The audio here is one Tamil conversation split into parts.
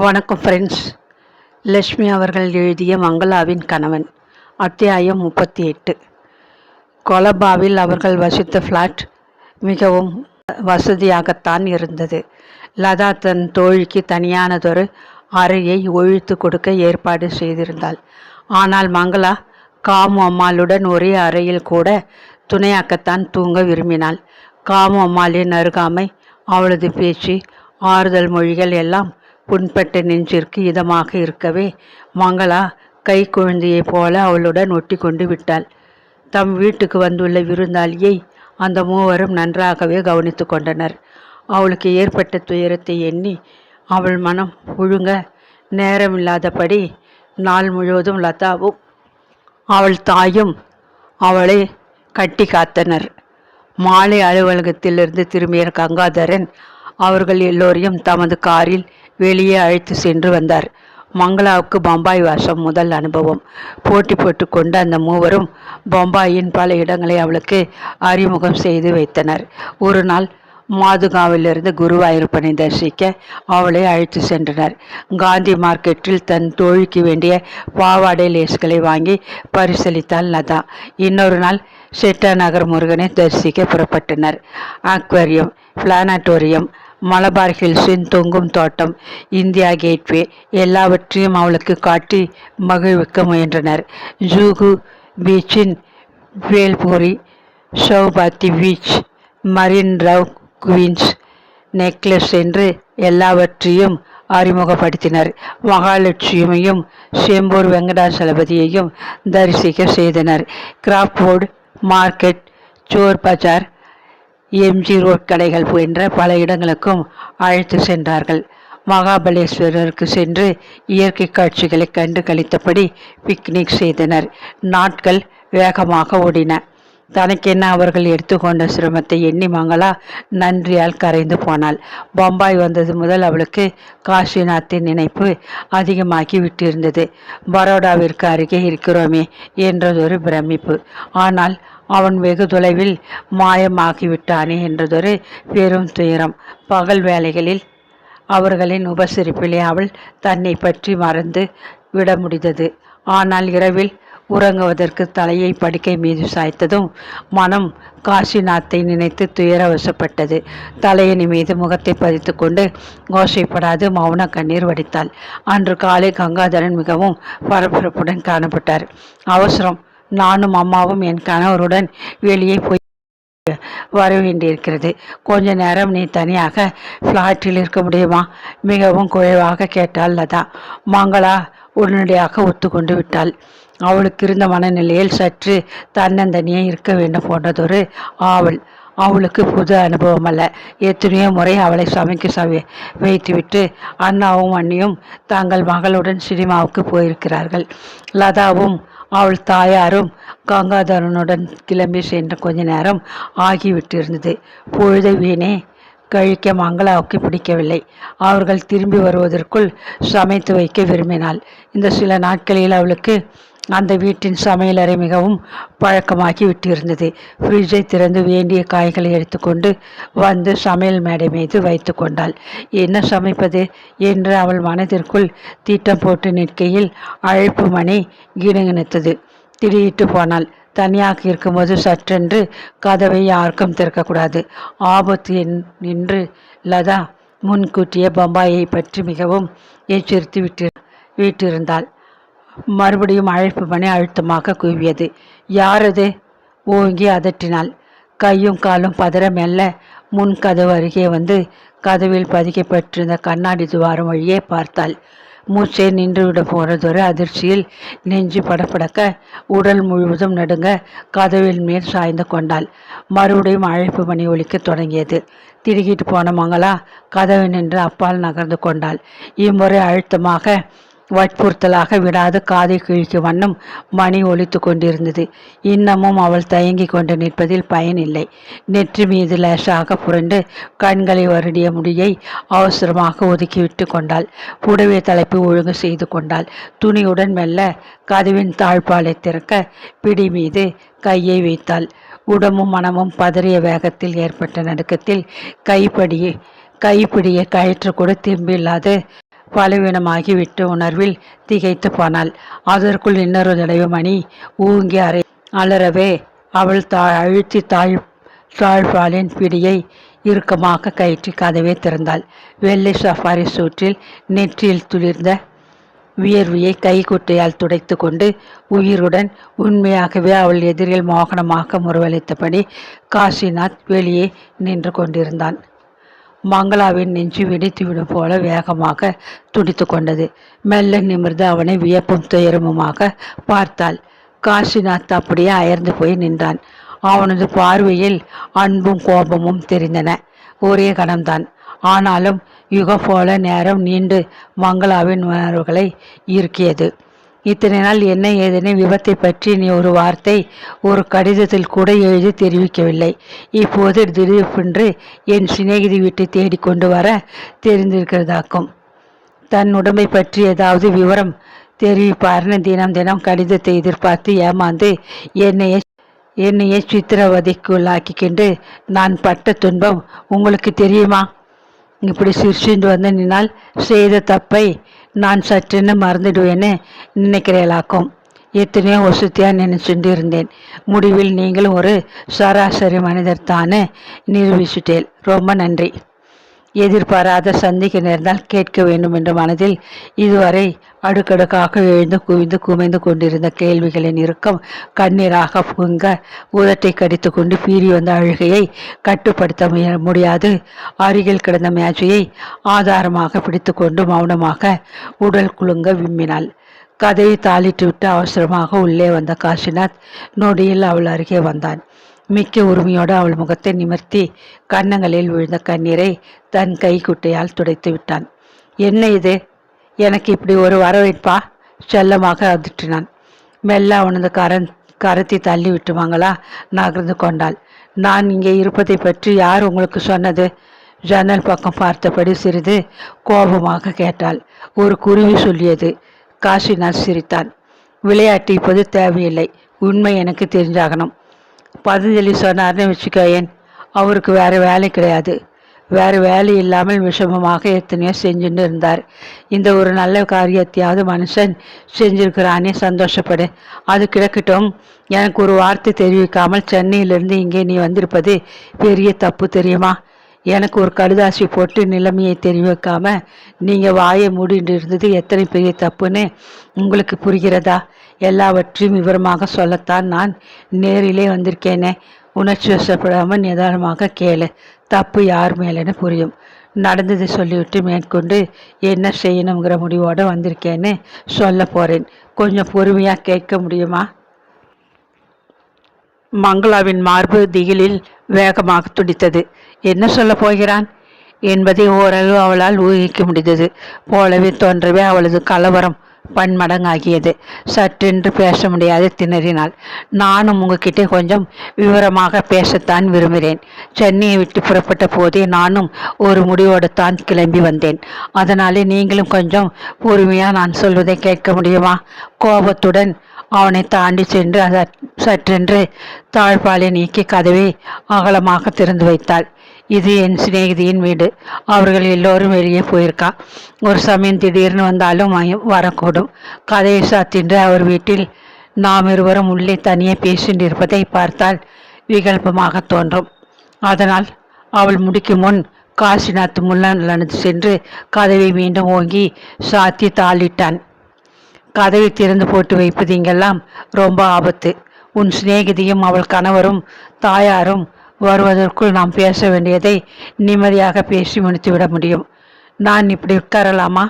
வணக்கம் ஃப்ரெண்ட்ஸ் லக்ஷ்மி அவர்கள் எழுதிய மங்களாவின் கணவன் அத்தியாயம் முப்பத்தி எட்டு. கொலபாவில் அவர்கள் வசித்த ஃப்ளாட் மிகவும் வசதியாகத்தான் இருந்தது. லதா தன் தோழிக்கு தனியானதொரு அறையை ஒழித்து கொடுக்க ஏற்பாடு செய்திருந்தாள். ஆனால் மங்களா காமு அம்மாளுடன் ஒரே அறையில் கூட துணையாக்கத்தான் தூங்க விரும்பினாள். காமு அம்மாளின் அருகாமை அவளது பேச்சு ஆறுதல் மொழிகள் எல்லாம் புண்பட்ட நெஞ்சிற்கு இதமாக இருக்கவே மங்களா கை குழந்தையைப் போல அவளுடன் ஒட்டி கொண்டு விட்டாள். தம் வீட்டுக்கு வந்துள்ள விருந்தாளியை அந்த மூவரும் நன்றாகவே கவனித்து கொண்டனர். அவளுக்கு ஏற்பட்ட துயரத்தை எண்ணி அவள் மனம் ஒழுங்க நேரமில்லாதபடி நாள் முழுவதும் லதாவும் அவள் தாயும் அவளை கட்டி காத்தனர். மாலை அலுவலகத்திலிருந்து திரும்பிய கங்காதரன் அவர்கள் எல்லோரையும் தமது காரில் வெளியே அழைத்து சென்று வந்தார். மங்களாவுக்கு பம்பாய் வாசம் முதல் அனுபவம். போட்டி போட்டு கொண்டு அந்த மூவரும் பம்பாயின் பல இடங்களை அவளுக்கு அறிமுகம் செய்து வைத்தனர். ஒரு நாள் மாதுகாவிலிருந்து குருவாயூரப்பனை தரிசிக்க அவளை அழைத்து சென்றனர். காந்தி மார்க்கெட்டில் தன் தோழிக்கு வேண்டிய பாவாடை லேஸ்களை வாங்கி பரிசளித்தாள் லதா. இன்னொரு நாள் செட்டா நகர் முருகனை தரிசிக்க புறப்பட்டனர். ஆக்வேரியம் பிளானட்டோரியம் மலபார் ஹில்ஸின் தொங்கும் தோட்டம் இந்தியா கேட்வே எல்லாவற்றையும் அவளுக்கு காட்டி மகிழ்விக்க முயன்றனர். Juhu பீச்சின் bhelpuri Chowpatty beach Marine Drive Queen's Necklace என்று எல்லாவற்றையும் அறிமுகப்படுத்தினர். மகாலட்சுமியையும் செம்பூர் வெங்கடாசலபதியையும் தரிசிக்க செய்தனர். Crawford Market Chor Bazaar MG Road கடைகள் போன்ற பல இடங்களுக்கும் அழைத்து சென்றார்கள். மகாபலேஸ்வரருக்கு சென்று இயற்கை காட்சிகளை கண்டு கழித்தபடி பிக்னிக் செய்தனர். நாட்கள் வேகமாக ஓடின. தனக்கென்ன அவர்கள் எடுத்துக்கொண்ட சிரமத்தை எண்ணி மங்களா நன்றியால் கரைந்து போனாள். பம்பாய் வந்தது முதல் அவளுக்கு காசிநாத்தின் நினைப்பு அதிகமாகி விட்டிருந்தது. பரோடாவிற்கு அருகே இருக்கிறோமே என்றதொரு பிரமிப்பு. ஆனால் அவன் வெகு தொலைவில் மாயமாகிவிட்டானே என்றதொரு பெரும் துயரம். பகல் வேலைகளில் அவர்களின் உபசரிப்பிலே அவள் தன்னை பற்றி மறந்து விட முடிந்தது ஆனால் இரவில் உறங்குவதற்கு தலையை படுக்கை மீது சாய்த்ததும் மனம் காசிநாத்தை நினைத்து துயரவசப்பட்டது தலையணி மீது முகத்தை பதித்து கொண்டு கோஷைப்படாது மௌன கண்ணீர் வடித்தாள். அன்று காலை கங்காதரன் மிகவும் பரபரப்புடன் காணப்பட்டார். அவசரம் நானும் அம்மாவும் என் கணவருடன் வெளியே போய் வர வேண்டியிருக்கிறது கொஞ்ச நேரம் நீ தனியாக ஃப்ளாட்டில் இருக்க முடியுமா? மிகவும் குறைவாக கேட்டாள் லதா. மங்களா உடனடியாக ஒத்துக்கொண்டு விட்டாள். அவளுக்கு இருந்த மனநிலையில் சற்று தன்னந்தனியே இருக்க வேண்டும் போன்றதொரு ஆவல். அவளுக்கு புது அனுபவம் அல்ல. எத்தனையோ முறை அவளை சமைக்க சவி வைத்துவிட்டு அண்ணாவும் அண்ணியும் தங்கள் மகளுடன் சினிமாவுக்கு போயிருக்கிறார்கள். லதாவும் அவள் தாயாரும் கங்காதரனுடன் கிளம்பி சென்ற கொஞ்ச நேரம் ஆகிவிட்டிருந்தது. பொழுதை வீணே கழிக்க மங்களாவுக்கு பிடிக்கவில்லை. அவர்கள் திரும்பி வருவதற்குள் சமைத்து வைக்க விரும்பினாள். இந்த சில நாட்களில் அவளுக்கு அந்த வீட்டின் சமையலறை மிகவும் பழக்கமாகி விட்டிருந்தது. ஃப்ரிட்ஜை திறந்து வேண்டிய காய்களை எடுத்துக்கொண்டு வந்து சமையல் மேடை மீது வைத்து கொண்டாள். என்ன சமைப்பது? என்று அவள் மனதிற்குள் தீட்டம் போட்டு நிற்கையில் அழைப்பு மணி கிணங்கினத்தது திடீட்டு போனாள். தனியாக இருக்கும்போது சற்றென்று கதவை யாருக்கும் திறக்கக்கூடாது. ஆபத்து என்று லதா முன்கூட்டிய பம்பாயை பற்றி மிகவும் எச்சரித்து விட்டு விட்டிருந்தாள். மறுபடியும் அழைப்பு மணி அழுத்தமாக கூவியது. யாரது? ஓங்கி அதட்டினாள். கையும் காலும் பதற மெல்ல முன் கதவு அருகே வந்து கதவில் பதிக்கப்பட்டிருந்த கண்ணாடி துவாரம் வழியே பார்த்தாள். மூச்சை நின்றுவிட போனதொரு அதிர்ச்சியில் நெஞ்சு படப்படக்க உடல் முழுவதும் நடுங்க கதவின் மேல் சாய்ந்து கொண்டாள். மறுபடியும் அழைப்பு மணி ஒலிக்க தொடங்கியது. திருகிட்டு போன மங்களா? கதவு நின்று அப்பால் நகர்ந்து கொண்டாள். இம்முறை அழுத்தமாக வற்புறுத்தலாக விடாது காதை கிழிக்கு வண்ணம் மணி ஒலித்து கொண்டிருந்தது. இன்னமும் அவள் தயங்கி கொண்டு நிற்பதில் பயனில்லை நெற்றி மீது லேசாக புரண்டு கண்களை வருடிய முடியை அவசரமாக ஒதுக்கிவிட்டு கொண்டாள். புடவை தலைப்பு ஒழுங்கு செய்து கொண்டாள். துணியுடன் மெல்ல கதவின் தாழ்பாலை திறக்க பிடி மீது கையை வைத்தாள். உடம்பும் மனமும் பதறிய வேகத்தில் ஏற்பட்ட நடுக்கத்தில் கைப்படியே கைப்பிடியை கயிற்று கூட திரும்பில்லாது பலவீனமாகிவிட்ட உணர்வில் திகைத்து போனாள். அதற்குள் இன்னொரு தடவை மணி ஊங்கி அறை அலறவே அவள் தா அழுத்தி தாழ் தாழ்பாலின் பிடியை இறுக்கமாக கயிற்றி கதவை திறந்தாள். வெள்ளை சஃபாரி சூற்றில் நெற்றியில் துளிர்ந்த வியர்வியை கைக்குட்டையால் துடைத்து கொண்டு உயிருடன் உண்மையாகவே அவள் எதிரில் மோகனமாக முறவளித்தபடி காசிநாத் வெளியே நின்று கொண்டிருந்தான். மங்களாவின் நெஞ்சு வெடித்துவிடும் போல வேகமாக துடித்து கொண்டது. மெல்ல நிமிர்ந்து அவனை வியப்பும் துயரமுமாக பார்த்தாள். காசிநாத் அப்படியே அயர்ந்து போய் நின்றான். அவனது பார்வையில் அன்பும் கோபமும் தெரிந்தன. ஒரே கணம்தான். ஆனாலும் யுகம் போல நேரம் நீண்டு மங்களாவின் உணர்வுகளை ஈர்க்கியது. இத்தனை நாள் என்ன ஏதேனும் விபத்தை பற்றி நீ ஒரு வார்த்தை ஒரு கடிதத்தில் கூட எழுதி தெரிவிக்கவில்லை. இப்போது திடீர்பென்று என் சிநேகிதி வீட்டை தேடிக்கொண்டு வர தெரிந்திருக்கிறதாக்கும். தன் உடம்பை பற்றி ஏதாவது விவரம் தெரிவிப்பார்னு தினம் தினம் கடிதத்தை எதிர்பார்த்து ஏமாந்து என்னையே என்னையே சித்திரவதைக்குள்ளாக்கிக்கிண்டு நான் பட்ட துன்பம் உங்களுக்கு தெரியுமா? இப்படி சிரிச்சுண்டு வந்து நின்னால் செய்த தப்பை நான் சற்றுன்னு மறந்துடுவேன்னு நினைக்கிறேலாக்கும் எத்தனையோ வசதியாக நினைச்சுட்டு இருந்தேன் முடிவில் நீங்களும் ஒரு சராசரி மனிதர் தானே நிரூபிச்சுட்டேன் ரொம்ப நன்றி. எதிர்பாராத சந்திக்க நேர்ந்தால் கேட்க வேண்டும் என்ற மனதில் இதுவரை அடுக்கடுக்காக எழுந்து குவிந்து குமைந்து கொண்டிருந்த கேள்விகளின் இறுக்கம் கண்ணீராக புங்க உதட்டை கடித்து கொண்டு பீறி வந்த அழுகையை கட்டுப்படுத்த முடியாது. அருகில் கிடந்த மேஜையை ஆதாரமாக பிடித்து கொண்டு மௌனமாக உடல் குலுங்க விம்மினாள். கதையை தாளிட்டு விட்டு அவசரமாக உள்ளே வந்த காசிநாத் நொடியில் அவள் அருகே வந்தான். மிக்க உரிமையோடு அவள் முகத்தை நிமிர்த்தி கன்னங்களில் விழுந்த கண்ணீரை தன் கைக்குட்டையால் துடைத்து விட்டான். என்ன இது? எனக்கு இப்படி ஒரு வரவேற்பா? செல்லமாக அதிற்றினான் மெல்ல அவனது கரன் கரத்தி தள்ளி விட்டுவாங்களா நகர்ந்து கொண்டாள். நான் இங்கே இருப்பதை பற்றி யார் உங்களுக்கு சொன்னது? ஜன்னல் பக்கம் பார்த்தபடி சிறிது கோபமாக கேட்டாள். ஒரு குருவி சொல்லியது. காசிநாத் சிரித்தான். விளையாட்டு இப்போது தேவையில்லை. உண்மை எனக்கு தெரிஞ்சாகணும். பதஞ்சலி சொன்னார்னு வச்சுக்கோயேன். அவருக்கு வேறு வேலை கிடையாது. வேறு வேலை இல்லாமல் விஷமமாக எத்தனையோ செஞ்சுட்டு இருந்தார். இந்த ஒரு நல்ல காரியத்தையாவது மனுஷன் செஞ்சுருக்கிறானே சந்தோஷப்படு. அது கிடக்கட்டும். எனக்கு ஒரு வார்த்தை தெரிவிக்காமல் சென்னையிலிருந்து இங்கே நீ வந்திருப்பது பெரிய தப்பு தெரியுமா? எனக்கு ஒரு கடுதாசி போட்டு நிலைமையை தெரிவிக்காமல் நீங்கள் வாயை மூடிட்டு இருந்தது எத்தனை பெரிய தப்புன்னு உங்களுக்கு புரிகிறதா? எல்லாவற்றையும் விவரமாக சொல்லத்தான் நான் நேரிலே வந்திருக்கேனே. உணர்ச்சி வசப்படாமல் நிதானமாக கேளு. தப்பு யார் மேலேன்னு புரியும். நடந்ததை சொல்லிவிட்டு மேற்கொண்டு என்ன செய்யணுங்கிற முடிவோடு வந்திருக்கேன்னு சொல்ல போகிறேன் கொஞ்சம் பொறுமையாக கேட்க முடியுமா? மங்களாவின் மார்பு திகிலில் வேகமாக துடித்தது. என்ன சொல்ல போகிறான்? என்பதை ஓரளவு அவளால் ஊகிக்க முடிந்தது. போலவே தோன்றவே அவளது கலவரம். பன்மடங்காகியது. சற்றென்று பேச முடியாது திணறினாள். நானும் உங்ககிட்ட கொஞ்சம் விவரமாக பேசத்தான் விரும்புகிறேன். சென்னையை விட்டு புறப்பட்ட போதே நானும் ஒரு முடிவோடு தான் கிளம்பி வந்தேன். அதனாலே நீங்களும் கொஞ்சம் பொறுமையாக நான் சொல்வதை கேட்க முடியுமா? கோபத்துடன் அவனை தாண்டி சென்று சற்றென்று தாழ்பாலை நீக்கி கதவை அகலமாக திறந்து வைத்தாள். இது என் சிநேகிதியின் வீடு. அவர்கள் எல்லோரும் வெளியே போயிருக்கா. ஒரு சமயம் திடீர்னு வந்தாலும் வரக்கூடும். கதையை சாத்தின்று அவர் வீட்டில் நாம் இருவரும் உள்ளே தனியே பேசிட்டு இருப்பதை பார்த்தால் விகல்பமாக தோன்றும். அதனால் அவள் முடிக்கும் முன் காசிநாத் முள்ளனது சென்று கதவை மீண்டும் ஓங்கி சாத்தி தாளிட்டான். கதவை திறந்து போட்டு வைப்பது இங்கெல்லாம் ரொம்ப ஆபத்து. உன் சிநேகிதியும் அவள் கணவரும் தாயாரும் வருவதற்குள் நாம் பேச வேண்டியதை நிம்மதியாக பேசி முடித்துவிட முடியும். நான் இப்படி உட்காரலாமா?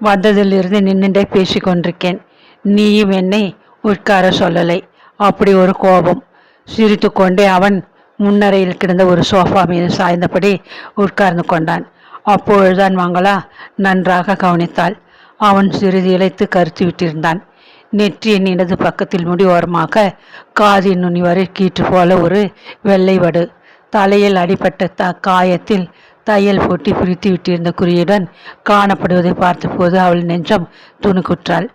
வந்ததிலிருந்து நின்றுண்டே பேசி கொண்டிருக்கேன். நீயும் என்னை உட்கார சொல்லலை. அப்படி ஒரு கோபம். சிரித்து கொண்டே அவன் முன்னரையில் கிடந்த ஒரு சோஃபா மீது சாய்ந்தபடி உட்கார்ந்து கொண்டான். அப்பொழுதுதான் மங்களா நன்றாக கவனித்தாள். அவன் சிறிது இழைத்து கருத்து விட்டிருந்தான் நெற்றியின் இடது பக்கத்தில் முடிவோரமாக காதின் நுனி வரை கீற்று போல ஒரு வெள்ளை வடு தலையில் அடிப்பட்ட த காயத்தில் தையல் போட்டி பிரித்து விட்டிருந்த குறியுடன் காணப்படுவதை பார்த்தபோது அவள் நெஞ்சம் துணுக்குற்றாள்.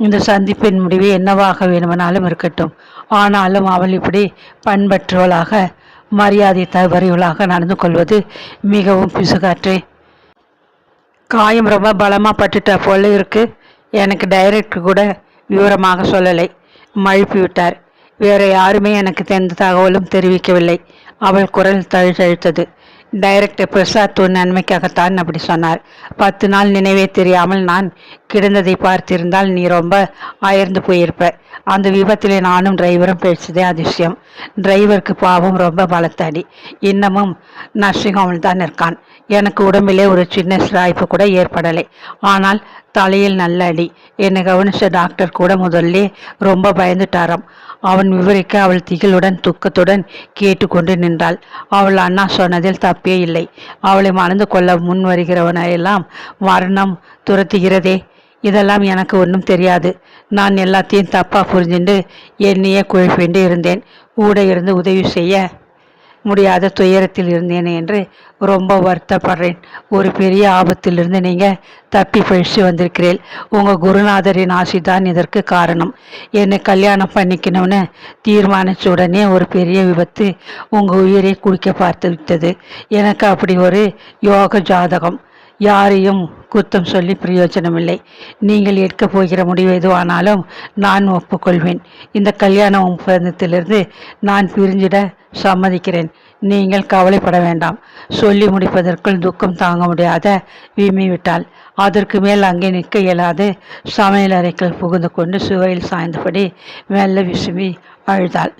இந்த சந்திப்பின் முடிவு என்னவாக வேணுமானாலும் இருக்கட்டும். ஆனாலும் அவள் இப்படி பண்பற்றவளாக மரியாதை தவறியவளாக நடந்து கொள்வது மிகவும் பிசுகாற்றே. காயம் ரொம்ப பலமாக பட்டுட்டா போல இருக்கு. எனக்கு டைரக்டர் கூட விவரமாக சொல்லலை. மழுப்பி விட்டார். வேற யாருமே எனக்கு எந்த தகவலும் தெரிவிக்கவில்லை. அவள் குரல் தழுத்தழுத்தது டைரக்டர் பிரசாத் உன் நன்மைக்காகத்தான் அப்படி சொன்னார். பத்து நாள் நினைவே தெரியாமல் நான் கிடந்ததை பார்த்திருந்தால் நீ ரொம்ப அயர்ந்து போயிருப்ப. அந்த விபத்தில் நானும் டிரைவரும் பேசியதே அதிசயம். டிரைவருக்கு பாவம் ரொம்ப பலத்தடி இன்னமும் நர்சிங் ஹோமில் தான் இருக்கான். எனக்கு உடம்பிலே ஒரு சின்ன சிராய்ப்பு கூட ஏற்படலை. ஆனால் தலையில் நல்ல அடி. என்னை கவனிச்ச டாக்டர் கூட முதல்ல ரொம்ப பயந்துட்டாராம். அவன் விவரிக்க அவள் திகிலுடன் துக்கத்துடன் கேட்டுக்கொண்டு நின்றாள். அவள் அண்ணா சொன்னதில் தப்பே இல்லை. அவளை மணந்து கொள்ள முன் வருகிறவனையெல்லாம் மரணம் துரத்துகிறதே. இதெல்லாம் எனக்கு ஒன்றும் தெரியாது. நான் எல்லாத்தையும் தப்பாக புரிஞ்சுண்டு என்னையே குழப்பிண்டு இருந்தேன். கூட இருந்து உதவி செய்ய முடியாத துயரத்தில் இருந்தேன் என்று ரொம்ப வருத்தப்படுறேன். ஒரு பெரிய ஆபத்திலிருந்து நீங்கள் தப்பி பழிச்சு வந்திருக்கிறேன் உங்கள் குருநாதரின் ஆசி தான் இதற்கு காரணம். என்னை கல்யாணம் பண்ணிக்கணும்னு தீர்மானிச்ச உடனே ஒரு பெரிய விபத்து உங்கள் உயிரை குடிக்க பார்த்து விட்டது. எனக்கு அப்படி ஒரு யோக ஜாதகம். யாரையும் குத்தம் சொல்லி பிரயோஜனமில்லை. நீங்கள் எடுக்கப் போகிற முடிவு எதுவானாலும் நான் ஒப்புக்கொள்வேன். இந்த கல்யாண ஒப்பந்தத்திலிருந்து நான் பிரிஞ்சிட சம்மதிக்கிறேன். நீங்கள் கவலைப்பட வேண்டாம். சொல்லி முடிப்பதற்குள் துக்கம் தாங்க முடியாத விம்மி விட்டாள் அதற்கு மேல் அங்கே நிற்க இயலாது. சமையல் அறைக்குள் புகுந்து கொண்டு சுவையில் சாய்ந்தபடி மெல்ல விசும்பி அழுதாள்.